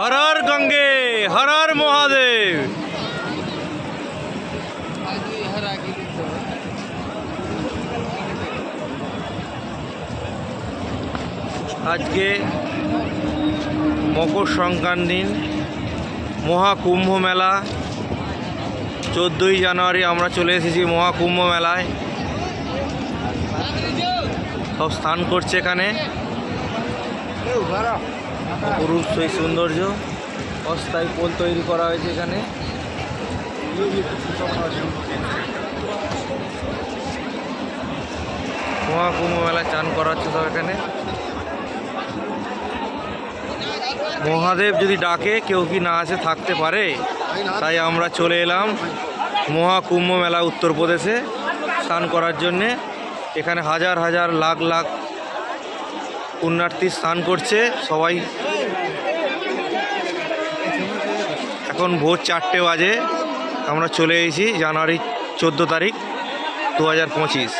হর হর গঙ্গে, হর হর মহাদেব। আজকে মকর সংক্রান্তির মহাকুম্ভ মেলা। চোদ্দোই জানুয়ারি আমরা চলে এসেছি মহাকুম্ভ মেলায়। সব স্নান করছে এখানে। অপরূপ সেই সৌন্দর্য, অস্থায়ী পোল তৈরি করা হয়েছে এখানে। মহাকুম্ভ মেলা চান করা হচ্ছে সব এখানে। মহাদেব যদি ডাকে, কেউ কি না আসে থাকতে পারে? তাই আমরা চলে এলাম মহাকুম্ভ মেলা উত্তরপ্রদেশে স্নান করার জন্যে। এখানে হাজার হাজার লাখ লাখ পুণ্যার্থী স্নান করছে, সবাই। এখন ভোর চারটে বাজে, আমরা চলে এসেছি জানুয়ারি চোদ্দ তারিখ, দু হাজার পঁচিশ।